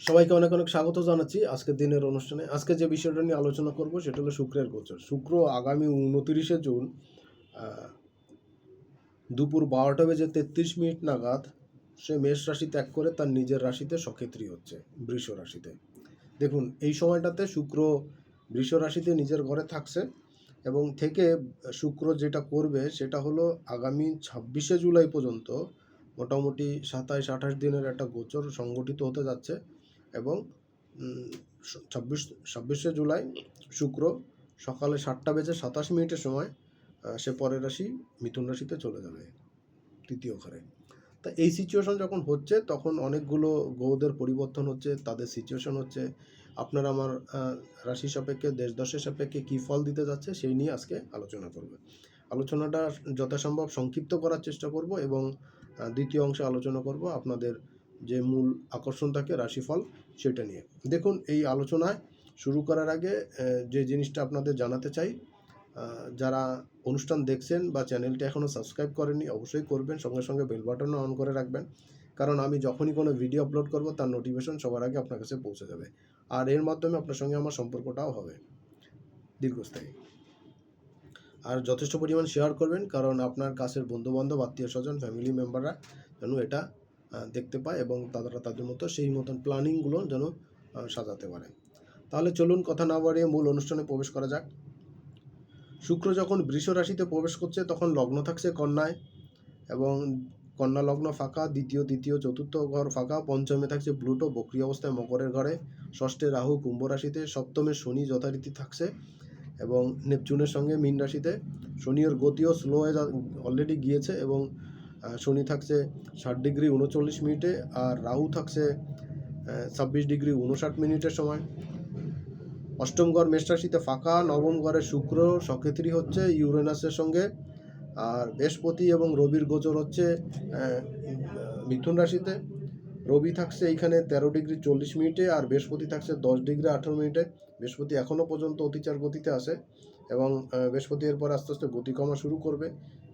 সবাইকে অনেক অনেক স্বাগত জানাচ্ছি আজকের দিনের অনুষ্ঠানে। আজকে যে বিষয়টা নিয়ে আলোচনা করব সেটা হলো শুক্রের গোচর। শুক্র আগামী উনতিরিশে জুন দুপুর বারোটা বেজে তেত্রিশ মিনিট নাগাদ সে মেষ রাশি ত্যাগ করে তার নিজের রাশিতে সক্ষেত্রী হচ্ছে, বৃষ রাশিতে। দেখুন, এই সময়টাতে শুক্র বৃষ রাশিতে নিজের ঘরে থাকছে এবং থেকে শুক্র যেটা করবে সেটা হলো আগামী ছাব্বিশে জুলাই পর্যন্ত মোটামুটি সাতাইশ আঠাশ দিনের একটা গোচর সংগঠিত হতে যাচ্ছে। এবং ছাব্বিশ, ছাব্বিশে জুলাই, শুক্র, সকালে সাতটা বেজে সাতাশ মিনিটের সময় সে পরের রাশি মিথুন রাশিতে চলে যাবে, তৃতীয় ঘরে। তা এই সিচুয়েশন যখন হচ্ছে, তখন অনেকগুলো গ্রহদের পরিবর্তন হচ্ছে, তাদের সিচুয়েশন হচ্ছে। আপনার আমার রাশি সাপেক্ষে, দেশ দশের সাপেক্ষে কী ফল দিতে যাচ্ছে, সেই নিয়ে আজকে আলোচনা করবে। আলোচনাটা যথাসম্ভব সংক্ষিপ্ত করার চেষ্টা করব এবং দ্বিতীয় অংশে আলোচনা করব আপনাদের যে মূল আকর্ষণ থাকে রাশিফল সেটা নিয়ে। দেখুন, এই আলোচনায় শুরু করার আগে যে জিনিসটা আপনাদের জানাতে চাই যারা অনুষ্ঠান দেখছেন বা চ্যানেলটা এখনও সাবস্ক্রাইব করেনি অবশ্যই করবেন। সঙ্গে সঙ্গে বেল বাটনও অন করে রাখবেন। কারণ আমি যখনই কোনো ভিডিও আপলোড করব, তার নোটিফিকেশন সবার আগে আপনার কাছে পৌঁছে যাবে। আর এর মাধ্যমে আপনার সঙ্গে আমার সম্পর্কটাও হবে দীর্ঘস্থায়ী। আর যথেষ্ট পরিমাণ শেয়ার করবেন, কারণ আপনার কাছের বন্ধুবান্ধব আত্মীয় স্বজন ফ্যামিলি মেম্বাররা যেন এটা দেখতে পায় এবং তারা তাদের মতো সেই মতন প্ল্যানিংগুলো যেন সাজাতে পারে। তাহলে চলুন কথা না বাড়িয়ে মূল অনুষ্ঠানে প্রবেশ করা যাক। শুক্র যখন বৃষ রাশিতে প্রবেশ করছে, তখন লগ্ন থাকছে কন্যায় এবং কন্যা লগ্ন ফাঁকা, দ্বিতীয়, তৃতীয়, চতুর্থ ঘর ফাঁকা, পঞ্চমে থাকছে প্লুটো বক্রি অবস্থায় মকরের ঘরে, ষষ্ঠে রাহু, কুম্ভ রাশিতে, সপ্তমে শনি যথারীতি থাকছে এবং নেপচুনের সঙ্গে মীন রাশিতে শনির গতিও স্লো হয়ে অলরেডি গিয়েছে এবং শনি থাকছে ষাট ডিগ্রি উনচল্লিশ মিনিটে আর রাহু থাকছে ছাব্বিশ ডিগ্রি উনষাট মিনিটের সময়। অষ্টম ঘর মেষ রাশিতে ফাঁকা, নবম ঘরে শুক্র, সক্ষেত্রী হচ্ছে ইউরেনাসের সঙ্গে। আর বৃহস্পতি এবং রবির গোচর হচ্ছে মিথুন রাশিতে। রবি থাকছে এইখানে তেরো ডিগ্রি চল্লিশ মিনিটে আর বৃহস্পতি থাকছে দশ ডিগ্রি আঠেরো মিনিটে। বৃহস্পতি এখনও পর্যন্ত অতিচার গতিতে আছে এবং বৃহস্পতি এরপর আস্তে আস্তে গতি কমা শুরু করবে।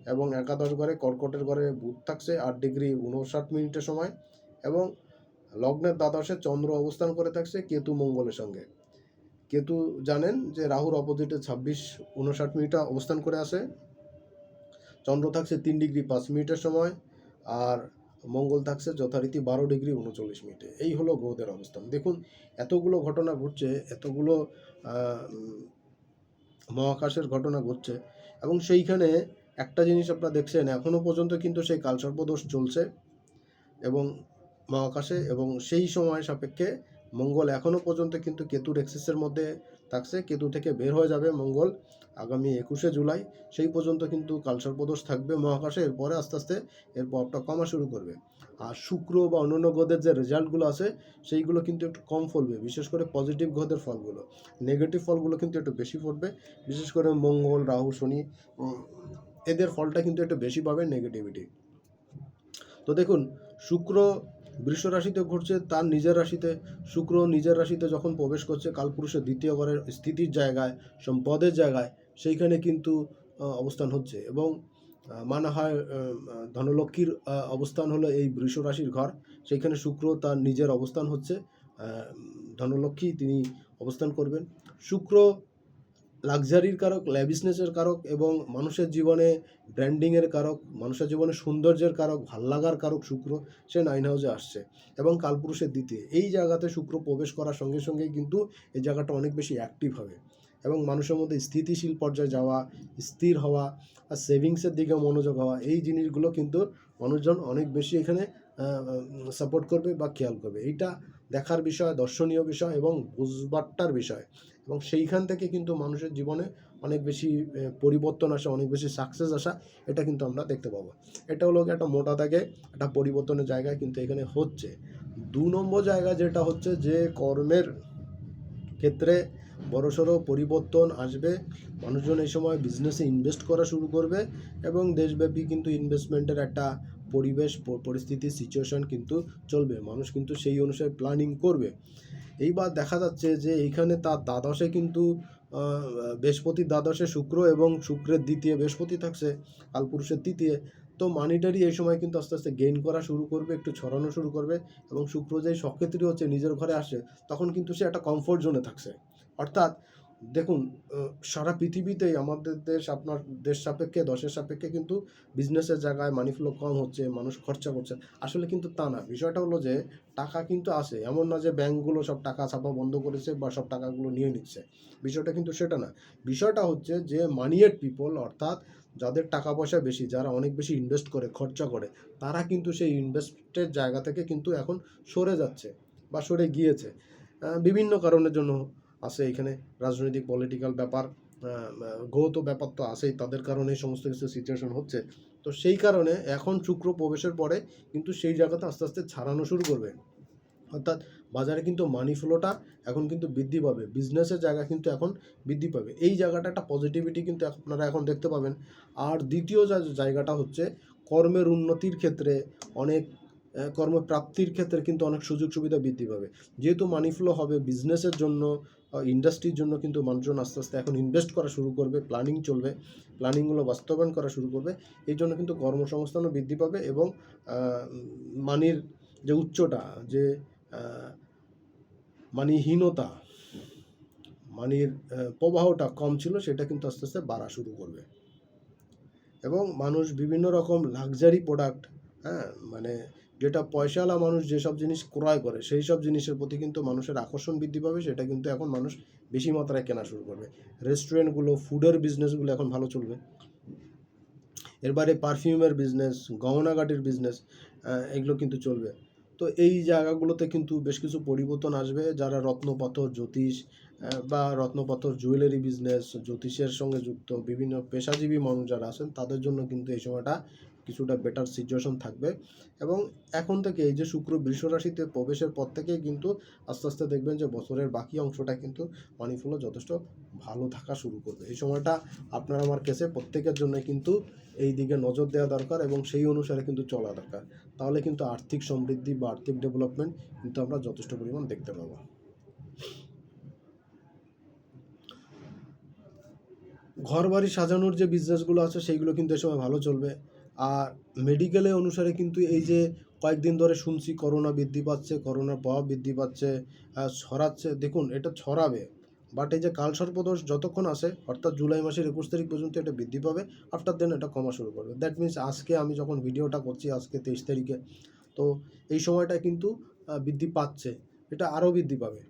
এবং একাদশ ঘরে কর্কটের ঘরে বুধ থাকছে আট ডিগ্রি উনষাট মিনিটের সময় এবং লগ্নের দ্বাদশে চন্দ্র অবস্থান করে থাকছে কেতু মঙ্গলের সঙ্গে। কেতু জানেন যে রাহুর অপোজিটে ছাব্বিশ উনষাট মিনিটে অবস্থান করে আসে। চন্দ্র থাকছে তিন ডিগ্রি পাঁচ মিনিটের সময় আর মঙ্গল থাকছে যথারীতি বারো ডিগ্রি উনচল্লিশ মিনিটে। এই হলো গ্রহদের অবস্থান। দেখুন, এতগুলো ঘটনা ঘটছে, এতগুলো মহাকাশের ঘটনা ঘটছে এবং সেইখানে একটা জিনিস আপনারা দেখছেন এখনও পর্যন্ত কিন্তু সেই কালসর্পদোষ চলছে এবং মহাকাশে এবং সেই সময় সাপেক্ষে মঙ্গল এখনও পর্যন্ত কিন্তু কেতুর এক্সিসের মধ্যে থাকছে, কেতু থেকে বের হয়ে যাবে মঙ্গল আগামী একুশে জুলাই। সেই পর্যন্ত কিন্তু কালসর্পদোষ থাকবে মহাকাশে, এরপরে আস্তে আস্তে এর প্রভাবটা কমা শুরু করবে। আর শুক্র বা অন্যান্য গ্রহদের যে রেজাল্টগুলো আছে, সেইগুলো কিন্তু একটু কম ফলবে, বিশেষ করে পজিটিভ গ্রহদের ফলগুলো। নেগেটিভ ফলগুলো কিন্তু একটু বেশি ফুটবে বিশেষ করে মঙ্গল, রাহু, শনি এদের ফলটা কিন্তু একটু বেশি পাবে নেগেটিভিটি তো দেখুন, শুক্র বৃষ রাশিতে ঘুরছে, তার নিজের রাশিতে। শুক্র নিজের রাশিতে যখন প্রবেশ করছে কালপুরুষের দ্বিতীয় ঘরের স্থিতির জায়গায়, সম্পদের জায়গায়, সেইখানে কিন্তু অবস্থান হচ্ছে এবং মানা হয় ধনলক্ষ্মীর অবস্থান হলো এই বৃষ রাশির ঘর। সেইখানে শুক্র তার নিজের অবস্থান হচ্ছে ধনলক্ষ্মী তিনি অবস্থান করবেন। শুক্র লাক্সারির কারক, ল্যাভিসনেসের কারক এবং মানুষের জীবনে ব্র্যান্ডিংয়ের কারক, মানুষের জীবনে সৌন্দর্যের কারক, ভাল্লাগার কারক শুক্র, সে নাইন হাউসে আসছে এবং কালপুরুষের দ্বিতীয়। এই জায়গাতে শুক্র প্রবেশ করার সঙ্গে সঙ্গেই কিন্তু এই জায়গাটা অনেক বেশি অ্যাক্টিভ হবে এবং মানুষের মধ্যে স্থিতিশীল পর্যায়ে যাওয়া, স্থির হওয়া আর সেভিংসের দিকে মনোযোগ হওয়া, এই জিনিসগুলো কিন্তু মানুষজন অনেক বেশি এখানে সাপোর্ট করবে বা খেয়াল করবে। এইটা দেখার বিষয়, দর্শনীয় বিষয় এবং বুঝবারটার বিষয়। এবং সেইখান থেকে কিন্তু মানুষের জীবনে অনেক বেশি পরিবর্তন আসা, অনেক বেশি সাকসেস আসা, এটা কিন্তু আমরা দেখতে পাবো। এটা হলো একটা মোটা থাকে একটা পরিবর্তনের জায়গায় কিন্তু এখানে হচ্ছে। দু নম্বর জায়গা যেটা হচ্ছে যে কর্মের ক্ষেত্রে বড়সড় পরিবর্তন আসবে। মানুষজন এই সময় বিজনেসে ইনভেস্ট করা শুরু করবে এবং দেশব্যাপী কিন্তু ইনভেস্টমেন্টের একটা পরিবেশ পরিস্থিতি সিচুয়েশন কিন্তু চলবে। মানুষ কিন্তু সেই অনুসারে প্ল্যানিং করবে। এইবার দেখা যাচ্ছে যে এইখানে তার দ্বাদশে কিন্তু আহ, বৃহস্পতির দ্বাদশে শুক্র এবং শুক্রের দ্বিতীয় বৃহস্পতি থাকছে কালপুরুষের তৃতীয়। তো মানিটারি এই সময় কিন্তু আস্তে আস্তে গেইন করা শুরু করবে একটু ছড়ানো শুরু করবে এবং শুক্র যেই সক্ষেত্রী হচ্ছে নিজের ঘরে আসে তখন কিন্তু সে একটা কমফোর্ট জোনে থাকছে। অর্থাৎ দেখুন সারা পৃথিবীতেই আমাদের দেশ, আপনার দেশ সাপেক্ষে, দশের সাপেক্ষে কিন্তু বিজনেসের জায়গায় মানি ফ্লো কম হচ্ছে, মানুষ খরচা করছে। আসলে কিন্তু তা না। বিষয়টা হলো যে, টাকা কিন্তু আসে এমন না যে ব্যাংকগুলো সব টাকা ছাপা বন্ধ করেছে বা সব টাকাগুলো নিয়ে নিচ্ছে। বিষয়টা কিন্তু সেটা না। বিষয়টা হচ্ছে যে মানিয়েড পিপল অর্থাৎ যাদের টাকা পয়সা বেশি, যারা অনেক বেশি ইনভেস্ট করে, খরচা করে, তারা কিন্তু সেই ইনভেস্টের জায়গা থেকে কিন্তু এখন সরে যাচ্ছে বা সরে গিয়েছে। বিভিন্ন কারণের জন্য আছে এখানে, রাজনৈতিক পলিটিক্যাল ব্যাপার গৌত ব্যাপার তো আছেই, তাদের কারণে সমস্ত কিছু সিচুয়েশন হচ্ছে। তো সেই কারণে এখন শুক্র প্রবেশের পরে কিন্তু সেই জায়গাতে আস্তে আস্তে ছাড়ানো শুরু করবে। অর্থাৎ বাজারে কিন্তু মানি ফ্লোটা এখন কিন্তু বৃদ্ধি পাবে বিজনেসের জায়গা কিন্তু এখন বৃদ্ধি পাবে। এই জায়গাটা একটা পজিটিভিটি কিন্তু আপনারা এখন দেখতে পাবেন। আর দ্বিতীয় জায়গাটা হচ্ছে কর্মের উন্নতির ক্ষেত্রে অনেক কর্মপ্রাপ্তির ক্ষেত্রে কিন্তু অনেক সুযোগ সুবিধা বৃদ্ধি পাবে। যেহেতু মানি ফ্লো হবে বিজনেসের জন্য ইন্ডাস্ট্রির জন্য কিন্তু মানুষজন আস্তে আস্তে এখন ইনভেস্ট করা শুরু করবে প্ল্যানিং চলবে প্ল্যানিংগুলো বাস্তবায়ন করা শুরু করবে, এই জন্য কিন্তু কর্মসংস্থানও বৃদ্ধি পাবে এবং মানির যে উচ্চটা যে মানিহীনতা, মানির প্রবাহটা কম ছিল সেটা কিন্তু আস্তে আস্তে বাড়া শুরু করবে। এবং মানুষ বিভিন্ন রকম লাক্সারি প্রোডাক্ট হ্যাঁ মানে যেটা পয়সাওয়ালা মানুষ যেসব জিনিস ক্রয় করে সেই সব জিনিসের প্রতি কিন্তু মানুষের আকর্ষণ বৃদ্ধি পাবে, সেটা কিন্তু এখন মানুষ বেশি মাত্রায় কেনা শুরু করবে। রেস্টুরেন্টগুলো, ফুডের বিজনেসগুলো এখন ভালো চলবে। এর বাইরে পারফিউমের বিজনেস গহনাঘাটির বিজনেস এগুলো কিন্তু চলবে। তো এই জায়গাগুলোতে কিন্তু বেশ কিছু পরিবর্তন আসবে, যারা রত্নপাথর জ্যোতিষ বা রত্নপাথর জুয়েলারি বিজনেস, জ্যোতিষের সঙ্গে যুক্ত বিভিন্ন পেশাজীবী মানুষ যারা আছেন, তাদের জন্য কিন্তু এই সময়টা কিছুটা বেটার সিচুয়েশন থাকবে। এবং এখন থেকে এই যে শুক্র বৃষ রাশিতে প্রবেশের পর থেকেই কিন্তু আস্তে আস্তে দেখবেন যে বছরের বাকি অংশটা কিন্তু ফ্লো যথেষ্ট ভালো থাকা শুরু করবে। এই সময়টা আপনার আমার কেসে প্রত্যেকের জন্য কিন্তু এই দিকে নজর দেওয়া দরকার এবং সেই অনুসারে কিন্তু চলা দরকার। তাহলে কিন্তু আর্থিক সমৃদ্ধি বা আর্থিক ডেভেলপমেন্ট কিন্তু আমরা যথেষ্ট পরিমাণ দেখতে পাবো। ঘর বাড়ি সাজানোর যে বিজনেসগুলো আছে, সেইগুলো কিন্তু এই সময় ভালো চলবে। আর মেডিকেলে অনুসারে কিন্তু এই যে কয়েকদিন ধরে শুনছি করোনা বৃদ্ধি পাচ্ছে করোনার প্রভাব বৃদ্ধি পাচ্ছে ছড়াচ্ছে। দেখুন, এটা ছড়াবে। বাট এই যে কালসর্পদোষ যতক্ষণ আসে, অর্থাৎ জুলাই মাসের একুশ তারিখ পর্যন্ত এটা বৃদ্ধি পাবে আফটার দেন এটা কমা শুরু করবে। দ্যাট মিনস আজকে আমি যখন ভিডিওটা করছি, আজকে তেইশ তারিখে, তো এই সময়টা কিন্তু বৃদ্ধি পাচ্ছে। এটা আরও বৃদ্ধি পাবে।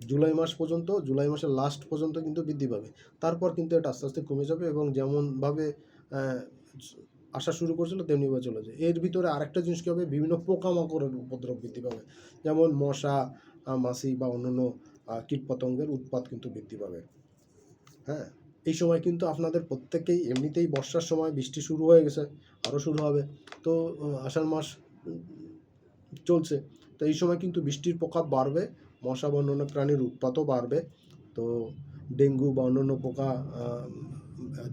জুলাই মাস পর্যন্ত, জুলাই মাসের লাস্ট পর্যন্ত কিন্তু বৃদ্ধি পাবে। তারপর কিন্তু এটা আস্তে আস্তে কমে যাবে এবং যেমনভাবে আসা শুরু করেছিল তেমনিভাবে চলে যায়। এর ভিতরে আরেকটা জিনিস কী হবে? বিভিন্ন পোকামাকড়ের উপদ্রব বৃদ্ধি পাবে। যেমন মশা মাছি বা অন্যান্য কীটপতঙ্গের উৎপাত কিন্তু বৃদ্ধি পাবে। হ্যাঁ? এই সময় কিন্তু আপনাদের প্রত্যেকেই এমনিতেই বর্ষার সময় বৃষ্টি শুরু হয়ে গেছে আরও শুরু হবে। তো আষাঢ় মাস চলছে। তো এই সময় কিন্তু বৃষ্টির প্রকাপ বাড়বে, মশা বা অন্যান্য প্রাণীর উৎপাতও বাড়বে। তো ডেঙ্গু বা অন্যান্য পোকা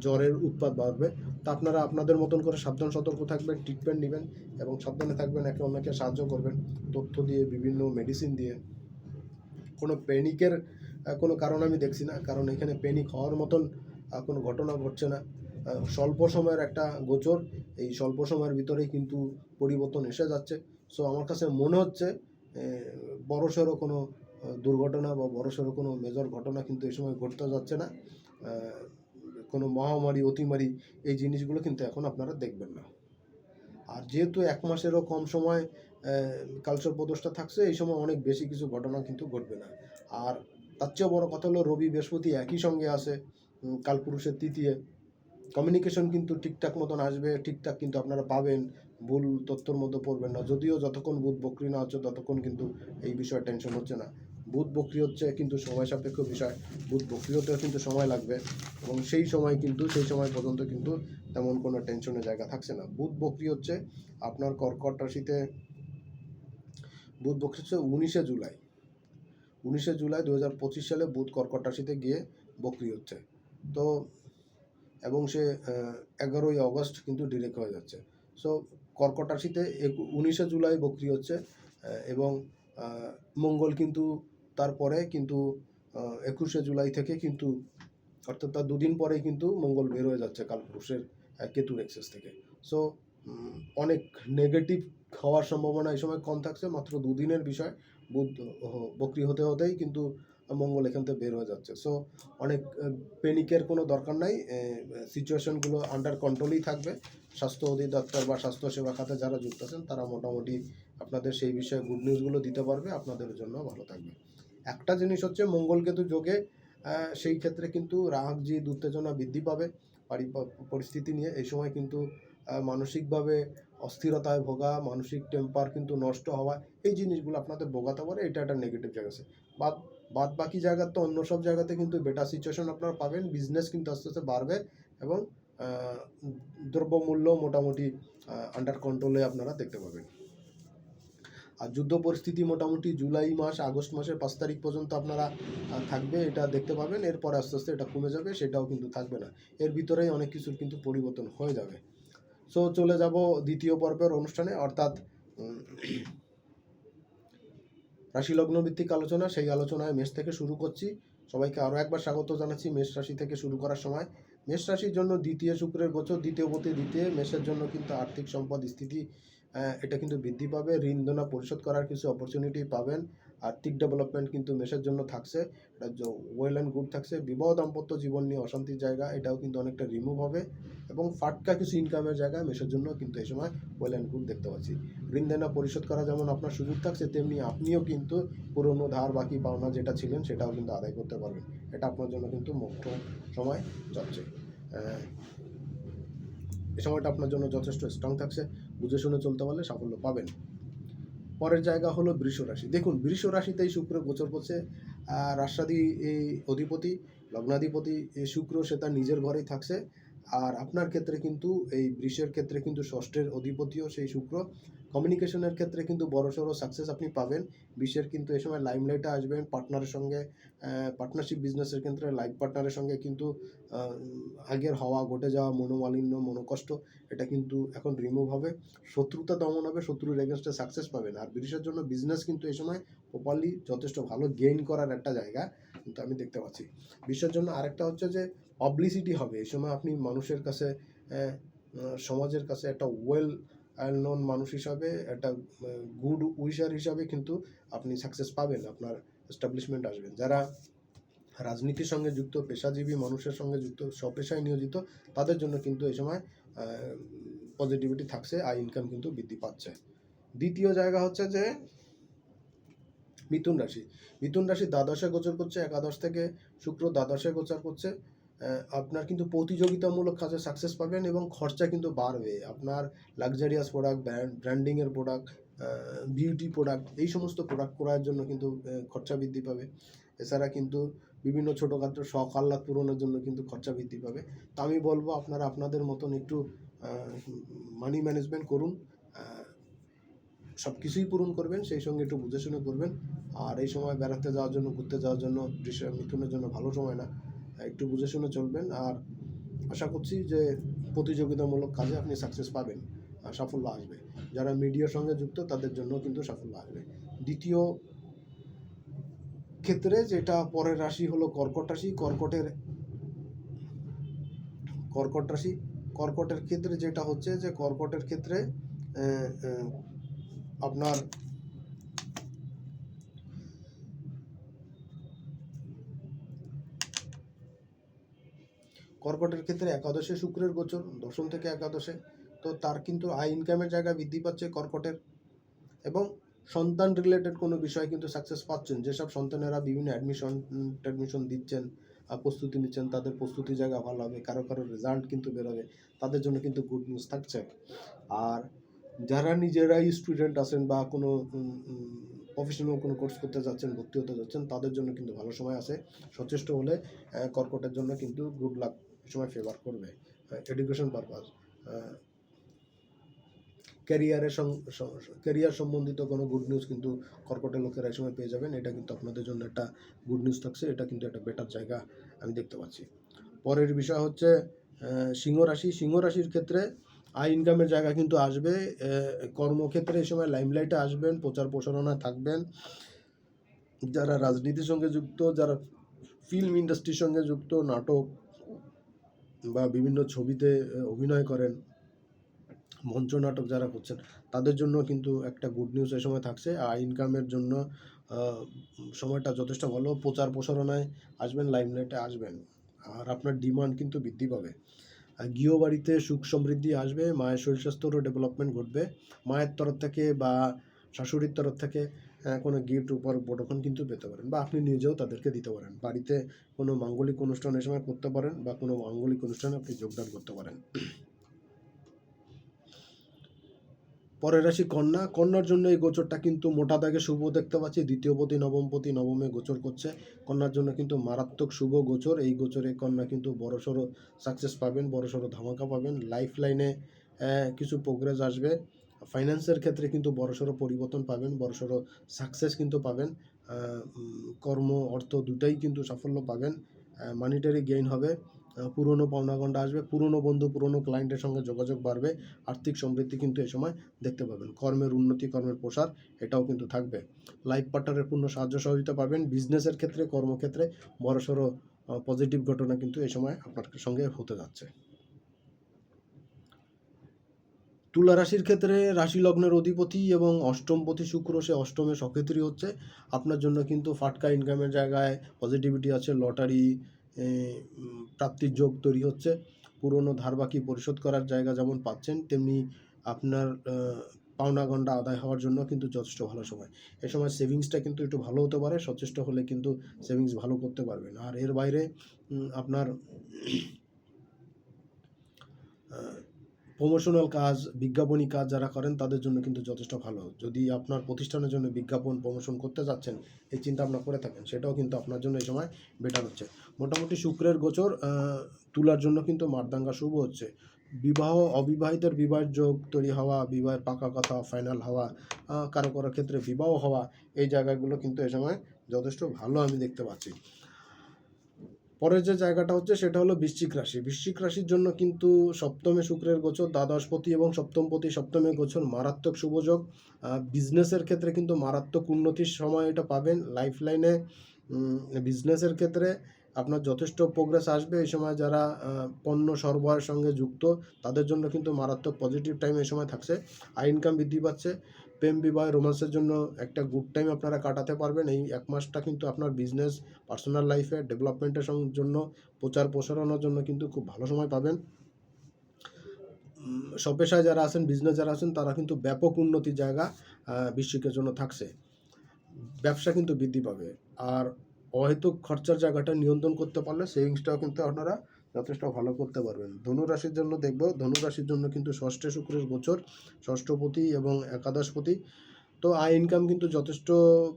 জ্বরের উৎপাত বাড়বে। তা আপনারা আপনাদের মতন করে সাবধান, সতর্ক থাকবেন ট্রিটমেন্ট নেবেন এবং সাবধানে থাকবেন, একে অন্যকে সাহায্য করবেন তথ্য দিয়ে, বিভিন্ন মেডিসিন দিয়ে। কোনো প্যানিকের কোনো কারণ আমি দেখছি না, কারণ এখানে প্যানিক হওয়ার মতন কোনো ঘটনা ঘটছে না। স্বল্প সময়ের একটা গোচর, এই স্বল্প সময়ের ভিতরেই কিন্তু পরিবর্তন এসে যাচ্ছে। সো আমার কাছে মনে হচ্ছে বড় সড়ো কোনো দুর্ঘটনা বা বড় সড়ো কোনো মেজর ঘটনা কিন্তু এই সময় ঘটতে যাচ্ছে না। কোনো মহামারী, অতিমারি এই জিনিসগুলো কিন্তু এখন আপনারা দেখবেন না। আর যেহেতু এক মাসেরও কম সময় কালচার প্রদোষটা থাকছে, এই সময় অনেক বেশি কিছু ঘটনা কিন্তু ঘটবে না। আর তার চেয়েও বড় কথা হলো, রবি, বৃহস্পতি একই সঙ্গে আসে কালপুরুষের তৃতীয়। কমিউনিকেশন কিন্তু ঠিকঠাক মতন আসবে, ঠিকঠাক কিন্তু আপনারা পাবেন, ভুল তথ্যর মধ্যে পড়বেন না। যদিও যতক্ষণ বুধ বকরি না হচ্ছে, ততক্ষণ কিন্তু এই বিষয়ে টেনশন হচ্ছে না। বুধ বকরি হচ্ছে কিন্তু সময় সাপেক্ষ বিষয়। বুধ বকরি হতেও কিন্তু সময় লাগবে এবং সেই সময় কিন্তু, সেই সময় পর্যন্ত কিন্তু তেমন কোনো টেনশনের জায়গা থাকছে না। বুধ বকরি হচ্ছে আপনার কর্কট রাশিতে, বুধ বকরি হচ্ছে উনিশে জুলাই। উনিশে জুলাই দু হাজার পঁচিশ সালে বুধ কর্কট রাশিতে গিয়ে বকরি হচ্ছে। তো, এবং সে এগারোই আগস্ট কিন্তু ডিরেক্ট হয়ে যাচ্ছে। সো, কর্কট রাশিতে উনিশে জুলাই বকরি হচ্ছে এবং মঙ্গল কিন্তু তারপরে কিন্তু একুশে জুলাই থেকে কিন্তু, অর্থাৎ তার দুদিন পরেই কিন্তু মঙ্গল বের হয়ে যাচ্ছে কালপুরুষের কেতুর এক্সেস থেকে। সো অনেক নেগেটিভ হওয়ার সম্ভাবনা এই সময় কম থাকছে, মাত্র দুদিনের বিষয়। বুধ বকরি হতে হতেই কিন্তু মঙ্গল এখান থেকে বের হয়ে যাচ্ছে। সো অনেক পেনিকের কোনো দরকার নাই। সিচুয়েশনগুলো আন্ডার কন্ট্রোলেই থাকবে। স্বাস্থ্য অধিদপ্তর বা স্বাস্থ্যসেবা খাতে যারা যুক্ত আছেন, তারা মোটামুটি আপনাদের সেই বিষয়ে গুড নিউজগুলো দিতে পারবে, আপনাদের জন্য ভালো থাকবে। একটা জিনিস হচ্ছে মঙ্গলকেতু যোগে সেই ক্ষেত্রে কিন্তু রাগ জিদ উত্তেজনা বৃদ্ধি পাবে পারি- পরিস্থিতি নিয়ে। এই সময় কিন্তু মানসিকভাবে অস্থিরতায় ভোগা, মানসিক টেম্পার কিন্তু নষ্ট হওয়া, এই জিনিসগুলো আপনাদের ভোগাতে পারে। এটা একটা নেগেটিভ জায়গা আছে। বাদ বাদ বাকি জায়গার তো অন্য সব জায়গাতে কিন্তু বেটার সিচুয়েশন আপনারা পাবেন। বিজনেস কিন্তু আস্তে আস্তে বাড়বে এবং দ্রব্যমূল্য মোটামুটি আন্ডার কন্ট্রোলে আপনারা দেখতে পাবেন। আর যুদ্ধ পরিস্থিতি মোটামুটি জুলাই মাস, আগস্ট মাসের পাঁচ তারিখ পর্যন্ত আপনারা থাকবে, এটা দেখতে পাবেন। এরপর আস্তে আস্তে এটা কমে যাবে, সেটাও কিন্তু থাকবে না। এর ভিতরেই অনেক কিছুর কিন্তু পরিবর্তন হয়ে যাবে। সো, চলে যাব দ্বিতীয় পর্বের অনুষ্ঠানে, অর্থাৎ রাশি লগ্ন ভিত্তিক আলোচনা। সেই আলোচনায় মেষ থেকে শুরু করছি। সবাইকে আরও একবার স্বাগত জানাচ্ছি। মেষ রাশি থেকে শুরু করার সময়। মেষ রাশির জন্য দ্বিতীয় শুক্রের গোচর, দ্বিতীয় পতি, দ্বিতীয় মেষের জন্য কিন্তু আর্থিক সম্পদ, স্থিতি এটা কিন্তু বৃদ্ধি পাবে। ঋণ, দেনা পরিশোধ করার কিছু অপরচুনিটি পাবেন। আর্থিক ডেভেলপমেন্ট কিন্তু মেষের জন্য থাকছে, এটা ওয়েল অ্যান্ড গুড থাকছে। বিবাহ দাম্পত্য জীবন নিয়ে অশান্তির জায়গা, এটাও কিন্তু অনেকটা রিমুভ হবে। এবং ফাটকা কিছু ইনকামের জায়গা মেষের জন্য কিন্তু এই সময় ওয়েল অ্যান্ড গুড দেখতে পাচ্ছি। ঋণ দেনা পরিশোধ করা যেমন আপনার সুযোগ থাকছে, তেমনি আপনিও কিন্তু পুরনো ধার, বাকি পাওনা যেটা ছিলেন সেটাও কিন্তু আদায় করতে পারবেন। এটা আপনার জন্য কিন্তু মুখ্য সময় যাচ্ছে। এই সময়টা আপনার জন্য যথেষ্ট স্ট্রং থাকছে। বুঝে শুনে চলতে পারলে সাফল্য পাবেন। পরের জায়গা হলো বৃষ রাশি। দেখুন, বৃষ রাশিতেই শুক্র গোচর করছে আর রাষ্ট্রাদি এই অধিপতি, লগ্নাধিপতি শুক্র, সে তার নিজের ঘরেই থাকছে। আর আপনার ক্ষেত্রে কিন্তু এই বৃষের ক্ষেত্রে কিন্তু ষষ্ঠের অধিপতিও সেই শুক্র। কমিউনিকেশনের ক্ষেত্রে কিন্তু বড় সড়ো সাকসেস আপনি পাবেন। বিশ্বের কিন্তু এই সময় লাইমলাইটে আসবেন। পার্টনারের সঙ্গে পার্টনারশিপ বিজনেসের ক্ষেত্রে লাইফ পার্টনারের সঙ্গে কিন্তু আগের হওয়া, ঘটে যাওয়া, মনোমালিন্য, মনোকষ্ট এটা কিন্তু এখন রিমুভ হবে। শত্রুতা দমন হবে, শত্রুর এগেনস্টে সাকসেস পাবেন। আর ব্রিটিশের জন্য বিজনেস কিন্তু এই সময় প্রপারলি যথেষ্ট ভালো গেইন করার একটা জায়গা কিন্তু আমি দেখতে পাচ্ছি। বিশ্বের জন্য আরেকটা হচ্ছে যে পাবলিসিটি হবে। এই সময় আপনি মানুষের কাছে সমাজের কাছে একটা ওয়েল অ্যান্ড নন মানুষ হিসাবে, একটা গুড উইশার হিসাবে কিন্তু আপনি সাকসেস পাবেন, আপনার এস্টাবলিশমেন্ট আসবেন। যারা রাজনীতির সঙ্গে যুক্ত, পেশাজীবী মানুষের সঙ্গে যুক্ত, স্বপেশায় নিয়োজিত, তাদের জন্য কিন্তু এই সময় পজিটিভিটি থাকছে, আর ইনকাম কিন্তু বৃদ্ধি পাচ্ছে। দ্বিতীয় জায়গা হচ্ছে যে, মিথুন রাশি। মিথুন রাশি দ্বাদশে গোচর করছে, একাদশ থেকে শুক্র দ্বাদশে গোচর করছে আপনার কিন্তু প্রতিযোগিতামূলক কাজে সাকসেস পাবেন এবং খরচা কিন্তু বাড়বে। আপনার লাক্সারিয়াস প্রোডাক্ট ব্র্যান্ডিংয়ের প্রোডাক্ট বিউটি প্রোডাক্ট এই সমস্ত প্রোডাক্ট করার জন্য কিন্তু খরচা বৃদ্ধি পাবে। এছাড়া কিন্তু বিভিন্ন ছোটোখাটো শখ, আহ্লাদ পূরণের জন্য কিন্তু খরচা বৃদ্ধি পাবে। তা আমি বলব, আপনারা আপনাদের মতন একটু মানি ম্যানেজমেন্ট করুন সব কিছুই পূরণ করবেন, সেই সঙ্গে একটু বুঝে শুনে করবেন। আর এই সময় বেড়াতে যাওয়ার জন্য, ঘুরতে যাওয়ার জন্য মিথুনের জন্য ভালো সময় না। একটু বুঝে শুনে চলবেন। আর আশা করছি যে প্রতিযোগিতামূলক কাজে আপনি সাকসেস পাবেন সাফল্য আসবে। যারা মিডিয়ার সঙ্গে যুক্ত, তাদের জন্য কিন্তু সাফল্য আসবে। দ্বিতীয় ক্ষেত্রে যেটা পরের রাশি হলো কর্কট রাশি। কর্কটের, কর্কট রাশি, কর্কটের ক্ষেত্রে যেটা হচ্ছে যে কর্কটের ক্ষেত্রে আপনার কর্কটের ক্ষেত্রে একাদশে শুক্রের গোচর, দশম থেকে একাদশে। তো তার কিন্তু আয় ইনকামের জায়গা বৃদ্ধি পাচ্ছে কর্কটের। এবং সন্তান রিলেটেড কোনো বিষয় কিন্তু সাকসেস পাচ্ছেন। যেসব সন্তানেরা বিভিন্ন অ্যাডমিশন অ্যাডমিশন দিচ্ছেন প্রস্তুতি নিচ্ছেন, তাদের প্রস্তুতি জায়গা ভালো হবে, কারও কারও রেজাল্ট কিন্তু বেরোবে, তাদের জন্য কিন্তু গুড নিউজ থাকছে। আর যারা নিজেরাই স্টুডেন্ট আছেন বা কোনো প্রফেশনাল কোনো কোর্স করতে যাচ্ছেন, ভর্তি হতে যাচ্ছেন, তাদের জন্য কিন্তু ভালো সময় আছে। সচেষ্ট হলে কর্কটের জন্য কিন্তু গুড লাক সময় ফেভার করবে এডুকেশন পারপাস ক্যারিয়ারের ক্যারিয়ার সম্বন্ধিত কোনো গুড নিউজ কিন্তু কর্কটের লোকেরা এই সময় পেয়ে যাবেন, এটা কিন্তু আপনাদের জন্য একটা গুড নিউজ থাকছে, এটা কিন্তু একটা বেটার জায়গা আমি দেখতে পাচ্ছি। পরের বিষয় হচ্ছে সিংহ রাশি, সিংহ রাশির ক্ষেত্রে আয় ইনকামের জায়গা কিন্তু আসবে কর্মক্ষেত্রে এই সময় লাইমলাইটে আসবেন, প্রচার প্রসারণা থাকবেন। যারা রাজনীতির সঙ্গে যুক্ত, যারা ফিল্ম ইন্ডাস্ট্রির সঙ্গে যুক্ত, নাটক বা বিভিন্ন ছবিতে অভিনয় করেন মঞ্চ নাটক যারা করছেন, তাদের জন্য কিন্তু একটা গুড নিউজ এই সময় থাকছে। আর ইনকামের জন্য সময়টা যথেষ্ট ভালো। প্রচার প্রসারণায় আসবেন লাইমলাইটে আসবেন। আর আপনার ডিমান্ড কিন্তু বৃদ্ধি পাবে। গৃহবাড়িতে সুখ সমৃদ্ধি আসবে, মায়ের শরীর স্বাস্থ্যরও ডেভেলপমেন্ট ঘটবে। মায়ের তরফ থেকে বা শাশুড়ির তরফ থেকে কোনো গিফট উপর উপঢৌকন কিন্তু পেতে পারেন বা আপনি নিজেও তাদেরকে দিতে পারেন। বাড়িতে কোনো মাঙ্গলিক অনুষ্ঠান এই সময় করতে পারেন বা কোনো মাঙ্গলিক অনুষ্ঠানে আপনি যোগদান করতে পারেন। পরের রাশি কন্যা। কন্যার জন্য এই গোচরটা কিন্তু মোটা দাগে শুভ দেখতে পাচ্ছি। দ্বিতীয় পতি নবমপতি নবমে গোচর করছে। কন্যার জন্য কিন্তু মারাত্মক শুভ গোচর। এই গোচরে কন্যা কিন্তু বড়সড় সাকসেস পাবেন, বড়সড় ধামাকা পাবেন। লাইফ লাইনে কিছু প্রোগ্রেস আসবে। ফাইন্যান্সের ক্ষেত্রে কিন্তু বড়সড় পরিবর্তন পাবেন, বড়সড় সাকসেস কিন্তু পাবেন কর্ম, অর্থ দুটাই কিন্তু সাফল্য পাবেন মানিটারি গেইন হবে পুরনো পাওনাগণ্ডা আসবে, পুরনো বন্ধু, পুরনো ক্লায়েন্টের সঙ্গে যোগাযোগ বাড়বে, আর্থিক সমৃদ্ধি কিন্তু এ সময় দেখতে পাবেন। কর্মের উন্নতি, কর্মের প্রসার এটাও কিন্তু থাকবে। লাইফ পার্টনারের পূর্ণ সাহায্য সহযোগিতা পাবেন বিজনেসের ক্ষেত্রে, কর্মক্ষেত্রে বড়সড় পজিটিভ ঘটনা কিন্তু এ সময় আপনার সঙ্গে হতে যাচ্ছে। তুলা রাশির ক্ষেত্রে রাশি লগ্নের অধিপতি এবং অষ্টমপতি শুক্র সে অষ্টমে সক্ষেত্রী হচ্ছে। আপনার জন্য কিন্তু ফাটকা ইনকামের জায়গায় পজিটিভিটি আছে, লটারি প্রাপ্তির যোগ তৈরি হচ্ছে। পুরনো ধার বাকি পরিশোধ করার জায়গা যেমন পাচ্ছেন, তেমনি আপনার পাওনা গন্ডা আদায় হওয়ার জন্য কিন্তু যথেষ্ট ভালো সময়। এ সময় সেভিংসটা কিন্তু একটু ভালো হতে পারে, সচেষ্ট হলে কিন্তু সেভিংস ভালো করতে পারবেন। আর এর বাইরে আপনার প্রমোশনাল কাজ, বিজ্ঞাপনী কাজ যারা করেন, তাদের জন্য কিন্তু যথেষ্ট ভালো। যদি আপনার প্রতিষ্ঠানের জন্য বিজ্ঞাপন প্রমোশন করতে যাচ্ছেন, এই চিন্তা ভাবনা করে থাকেন, সেটাও কিন্তু আপনার জন্য এই সময় বেটার হচ্ছে। মোটামুটি শুক্রের গোচর তুলার জন্য কিন্তু মারদাঙ্গা শুভ হচ্ছে। বিবাহ, অবিবাহিতের বিবাহের যোগ তৈরি হওয়া, বিবাহের পাকা কথা ফাইনাল হওয়া কারও কারও ক্ষেত্রে বিবাহ হওয়া, এই জায়গাগুলো কিন্তু এই সময় যথেষ্ট ভালো আমি দেখতে পাচ্ছি। পরের যে জায়গাটা হচ্ছে সেটা হলো বৃশ্চিক রাশি। বৃশ্চিক রাশির জন্য কিন্তু সপ্তমে শুক্রের গোচর, দ্বাদশপতি এবং সপ্তমপতি সপ্তমে গোচর মারাত্মক শুভযোগ বিজনেসের ক্ষেত্রে কিন্তু মারাত্মক উন্নতির সময় এটা পাবেন। লাইফ লাইনে বিজনেসের ক্ষেত্রে আপনার যথেষ্ট প্রোগ্রেস আসবে। এই সময় যারা পণ্য সরবরাহের সঙ্গে যুক্ত, তাদের জন্য কিন্তু মারাত্মক পজিটিভ টাইম এই সময় থাকছে। আয় ইনকাম বৃদ্ধি পাচ্ছে। প্রেম বিবাহ রোমান্সের জন্য একটা গুড টাইম আপনারা কাটাতে পারবেন। এই এক মাসটা কিন্তু আপনার বিজনেস পার্সোনাল লাইফে ডেভেলপমেন্টের জন্য প্রচার প্রসারণের জন্য কিন্তু খুব ভালো সময় পাবেন। উম, স্বপেশায় যারা আছেন বিজনেস যারা আছেন তারা কিন্তু ব্যাপক উন্নতির জায়গা আহ, বৃশ্চিকের জন্য থাকছে। ব্যবসা কিন্তু বৃদ্ধি পাবে। আর অহেতুক খরচার জায়গাটা নিয়ন্ত্রণ করতে পারলে সেভিংসটাও কিন্তু আপনারা যথেষ্ট ভালো করতে পারবেন। ধনু রাশির জন্য দেখব, ধনু রাশির জন্য কিন্তু ষষ্ঠে শুক্রের গোচর, ষষ্ঠপতি এবং একাদশপতি। তো আয় ইনকাম কিন্তু যথেষ্ট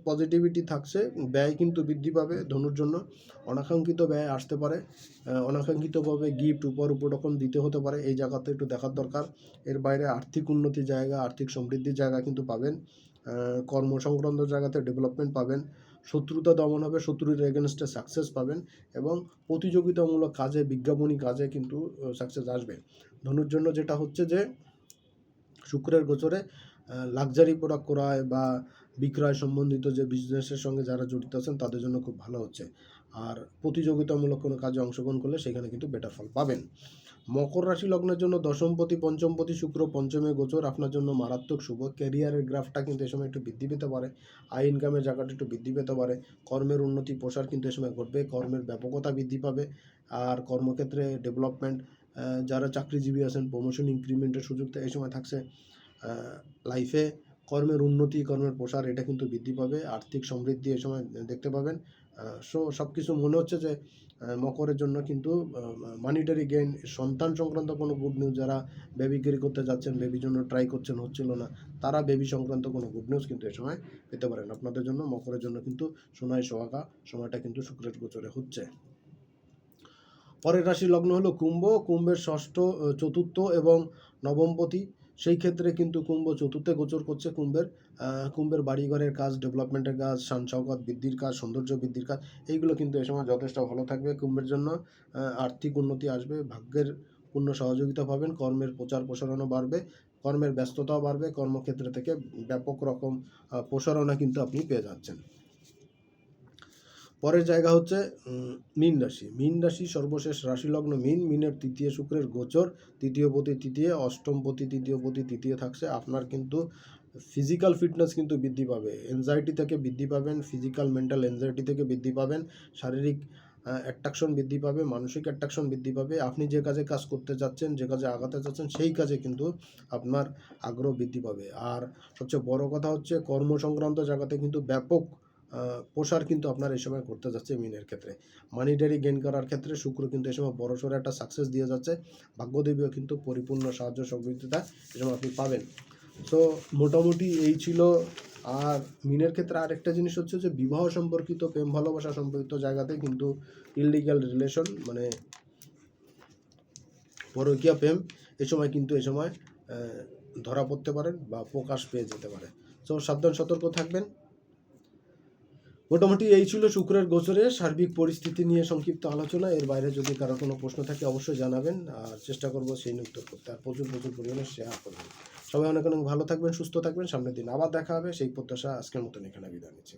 পজিটিভিটি থাকছে, ব্যয় কিন্তু বৃদ্ধি পাবে ধনুর জন্য। অনাকাঙ্ক্ষিত ব্যয় আসতে পারে অনাকাঙ্ক্ষিতভাবে গিফট উপর উপরকম দিতে হতে পারে, এই জায়গাতে একটু দেখার দরকার। এর বাইরে আর্থিক উন্নতির জায়গা, আর্থিক সমৃদ্ধির জায়গা কিন্তু পাবেন কর্ম সংক্রান্ত জায়গাতে ডেভেলপমেন্ট পাবেন। শত্রুতা দমন হবে শত্রুর এগেনস্টে সাকসেস পাবেন এবং প্রতিযোগিতামূলক কাজে, বিজ্ঞাপনী কাজে কিন্তু সাকসেস আসবে। ধনুর জন্য যেটা হচ্ছে যে, শুক্রের গোচরে লাক্সারি প্রোডাক্ট ক্রয় বা বিক্রয় সম্বন্ধিত যে বিজনেসের সঙ্গে যারা জড়িত আছেন, তাদের জন্য খুব ভালো হচ্ছে। আর প্রতিযোগিতামূলক কোনো কাজে অংশগ্রহণ করলে সেখানে কিন্তু বেটার ফল পাবেন। মকর রাশি লগ্নের জন্য দশমপতি পঞ্চমপতি শুক্র, পঞ্চমে গোচর। আপনার জন্য মারাত্মক শুভ। ক্যারিয়ারের গ্রাফটা কিন্তু এই সময় একটু বৃদ্ধি পেতে পারে। আয় ইনকামের জায়গাটা একটু বৃদ্ধি পেতে পারে। কর্মের উন্নতি, প্রসার কিন্তু এই সময় ঘটবে। কর্মের ব্যাপকতা বৃদ্ধি পাবে। আর কর্মক্ষেত্রে ডেভেলপমেন্ট যারা চাকরিজীবী আছেন প্রমোশন ইনক্রিমেন্টের সুযোগটা এই সময় থাকছে লাইফে কর্মের উন্নতি, কর্মের প্রসার, এটা কিন্তু বৃদ্ধি পাবে। আর্থিক সমৃদ্ধি এই সময় দেখতে পাবেন। সো সব কিছু মনে হচ্ছে যে মকরের জন্য কিন্তু মানিটারি গেইন সন্তান সংক্রান্ত কোনো গুড নিউজ যারা বেবি ক্যারি করতে যাচ্ছেন বেবির জন্য ট্রাই করছেন, হচ্ছিল না, তারা বেবি সংক্রান্ত কোনো গুড নিউজ কিন্তু এ সময় পেতে পারেন। আপনাদের জন্য, মকরের জন্য কিন্তু সোনায় সোহাগা, সময়টা কিন্তু শুক্রের গোচরে হচ্ছে। পরের রাশি লগ্ন হলো কুম্ভ, কুম্ভের ষষ্ঠ চতুর্থ এবং নবমপতি সেই ক্ষেত্রে কিন্তু কুম্ভ চতুর্থে গোচর করছে, কুম্ভের কুম্ভের বাড়িঘরের কাজ ডেভেলপমেন্টের কাজ শান শওকত বৃদ্ধির কাজ, সৌন্দর্য বৃদ্ধির কাজ, এইগুলো কিন্তু এ সময় যথেষ্ট ভালো থাকবে কুম্ভের জন্য। আর্থিক উন্নতি আসবে, ভাগ্যের পূর্ণ সহযোগিতা পাবেন, কর্মের প্রচার প্রসারণও বাড়বে, কর্মের ব্যস্ততাও বাড়বে, কর্মক্ষেত্র থেকে ব্যাপক রকম প্রসারণা কিন্তু আপনি পেয়ে যাচ্ছেন। পরের জায়গা হচ্ছে মীন রাশি। মীন রাশি সর্বশেষ রাশিলগ্ন মীন, মিনের তৃতীয় শুক্রের গোচর, তৃতীয় পতি তৃতীয়, অষ্টম পতি তৃতীয় পতি তৃতীয় থাকছে। আপনার কিন্তু ফিজিক্যাল ফিটনেস কিন্তু বৃদ্ধি পাবে। এনজাইটি থেকে বৃদ্ধি পাবেন ফিজিক্যাল মেন্টাল এনজাইটি থেকে বৃদ্ধি পাবেন, শারীরিক অ্যাট্রাকশন বৃদ্ধি পাবে, মানসিক অ্যাট্রাকশন বৃদ্ধি পাবে। আপনি যে কাজে কাজ করতে যাচ্ছেন, যে কাজে আগাতে যাচ্ছেন, সেই কাজে কিন্তু আপনার আগ্রহ বৃদ্ধি পাবে। আর সবচেয়ে বড় কথা হচ্ছে কর্ম সংক্রান্ত জায়গাতে কিন্তু ব্যাপক প্রসার কিন্তু আপনার এই সময় করতে যাচ্ছে মিনের ক্ষেত্রে। মানিটারি গেইন করার ক্ষেত্রে শুক্র কিন্তু এই সময় বড় সড়ো একটা সাকসেস দিয়ে যাচ্ছে। ভাগ্যদেবীও কিন্তু পরিপূর্ণ সাহায্য সমৃদ্ধিতা এই সময় আপনি পাবেন। তো মোটামুটি এই ছিল। আর মিনের ক্ষেত্রে আরেকটা জিনিস হচ্ছে যে, বিবাহ সম্পর্কিত, প্রেম ভালোবাসা সম্পর্কিত জায়গাতে কিন্তু ইললিগাল রিলেশন মানে পরকীয়া প্রেম এই সময় কিন্তু এই সময় ধরা পড়তে পারেন বা প্রকাশ পেয়ে যেতে পারে। তো সাবধান, সতর্ক থাকবেন। মোটামুটি এই ছিল শুক্রের গোচরে। সার্বিক পরিস্থিতি নিয়ে সংক্ষিপ্ত আলোচনা। এর বাইরে যদি কারও কোনো প্রশ্ন থাকে, অবশ্যই জানাবেন। আর চেষ্টা করব সেই উত্তর করতে। আর প্রচুর প্রচুর পরিমাণে শেয়ার করবেন। সবাই অনেক অনেক ভালো থাকবেন, সুস্থ থাকবেন, সামনের দিন আবার দেখা হবে। সেই প্রত্যাশা আজকের মতন এখানে বিদায় নিচ্ছি।